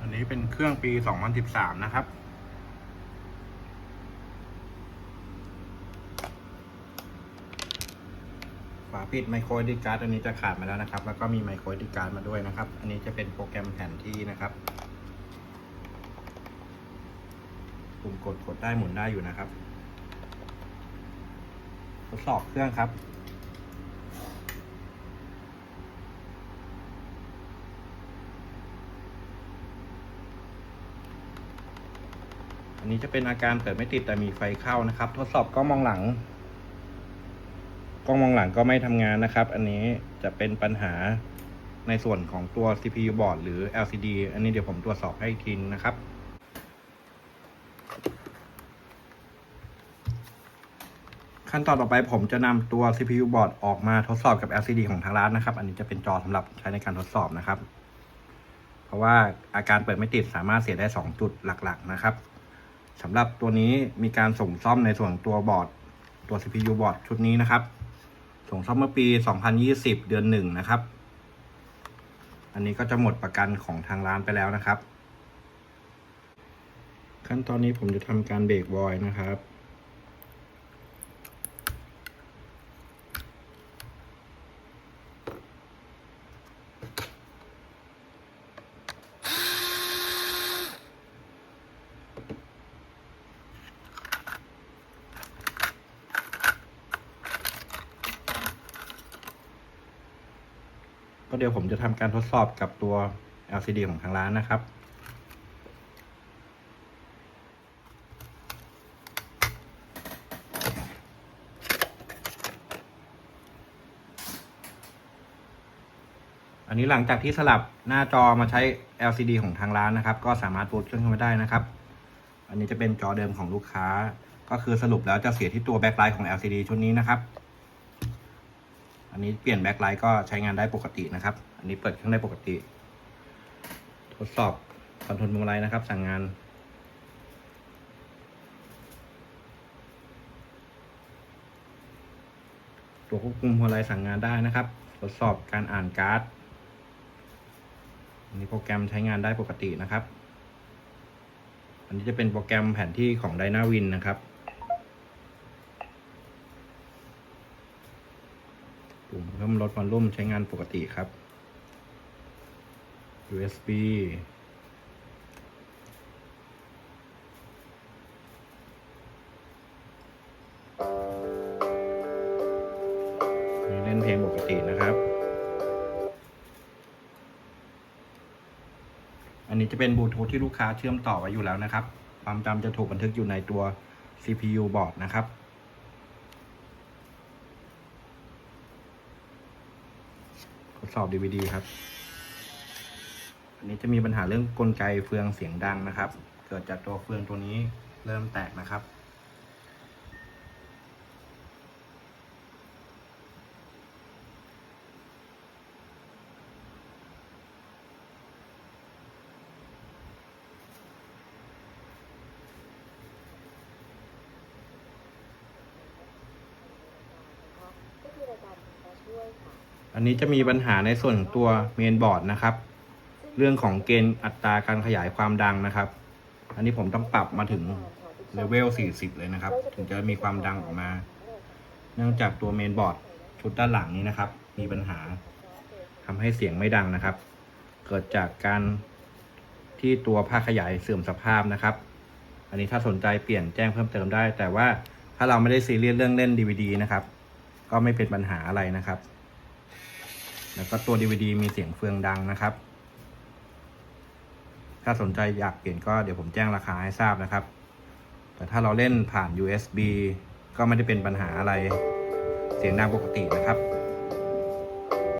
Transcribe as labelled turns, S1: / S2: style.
S1: อันนี้เป็นเครื่องปี 2013 นะครับ ฝาปิดไมโครดีการ์ดอันนี้จะขาดมาแล้วนะครับ แล้วก็มีไมโครดีการ์ดมาด้วยนะครับ อันนี้จะเป็นโปรแกรมแผนที่นะครับปุ่มกดกดได้หมุนได้อยู่นะครับ ทดสอบเครื่องครับ อันนี้จะเป็นอาการเปิดไม่ติดแต่มีไฟเข้านะครับ ทดสอบกล้องมองหลัง กล้องมองหลังก็ไม่ทำงานนะครับ อันนี้จะเป็นปัญหาในส่วนของตัว CPU board หรือ LCD อันนี้เดี๋ยวผมตรวจสอบให้อีกทีนึงนะครับขั้นตอนต่อไปผมจะนำตัว CPU board ออกมาทดสอบกับ LCD ของทางร้านนะครับ อันนี้จะเป็นจอสำหรับใช้ในการทดสอบนะครับ เพราะว่าอาการเปิดไม่ติดสามารถเสียได้ 2 จุดหลัก ๆ นะครับ สำหรับตัวนี้มีการส่งซ่อมในส่วนตัวบอร์ดตัว CPU บอร์ดชุดนี้นะครับ ส่งซ่อมเมื่อปี 2020 เดือนหนึ่งนะครับ อันนี้ก็จะหมดประกันของทางร้านไปแล้วนะครับ ขั้นตอนนี้ผมจะทำการเบรกวอยนะครับ ก็เดี๋ยวผมจะทำการทดสอบกับตัว LCD ของทางร้านนะครับอันนี้หลังจากที่สลับหน้าจอมาใช้ LCD ของทางร้านนะครับ ก็สามารถบูตเครื่องขึ้นมาได้นะครับ อันนี้จะเป็นจอเดิมของลูกค้า ก็คือสรุปแล้วจะเสียที่ตัวแบ็คไลท์ของ LCD ชุดนี้นะครับ นนี้เปลี่ยนแบ็คไลท์ก็ใช้งานได้ปกตินะครับ อันนี้เปิดเครื่องได้ปกติ ทดสอบคอนโทรลมุมไรนะครับ สั่งงาน ตัวควบคุมหัวไรสั่งงานได้นะครับ ทดสอบการอ่านการ์ดอันนี้โปรแกรมใช้งานได้ปกตินะครับ อันนี้จะเป็นโปรแกรมแผนที่ของ Dynawin นะครับ ปุ่มเพิ่มลดวอลลุ่มใช้งานปกติครับ USB นี่เล่นเพลงปกตินะครับ อันนี้จะเป็นบลูทูธที่ลูกค้าเชื่อมต่อไว้อยู่แล้วนะครับ ความจำจะถูกบันทึกอยู่ในตัว CPU board นะครับ ทดสอบ DVD ครับ อันนี้จะมีปัญหาเรื่องกลไกเฟืองเสียงดังนะครับ เกิดจากตัวเฟืองตัวนี้เริ่มแตกนะครับ
S2: ก็คือรายการคุณจะช่วยค่ะ
S1: อันนี้จะมีปัญหาในส่วนของตัวเมนบอร์ดนะครับ เรื่องของเกณฑ์อัตราการขยายความดังนะครับ อันนี้ผมต้องปรับมาถึงเลเวล 40 เลยนะครับ ถึงจะมีความดังออกมา เนื่องจากตัวเมนบอร์ดชุดด้านหลังนี้นะครับ มีปัญหาทำให้เสียงไม่ดังนะครับ เกิดจากการที่ตัวภาคขยายเสื่อมสภาพนะครับ อันนี้ถ้าสนใจเปลี่ยนแจ้งเพิ่มเติมได้ แต่ว่าถ้าเราไม่ได้ซีเรียสเรื่องเล่น DVD นะครับ ก็ไม่เป็นปัญหาอะไรนะครับ แล้วก็ตัว DVD มีเสียงเฟืองดังนะครับ ถ้าสนใจอยากเปลี่ยนก็เดี๋ยวผมแจ้งราคาให้ทราบนะครับ แต่ถ้าเราเล่นผ่าน USB ก็ไม่ได้เป็นปัญหาอะไร เสียงดังปกตินะครับ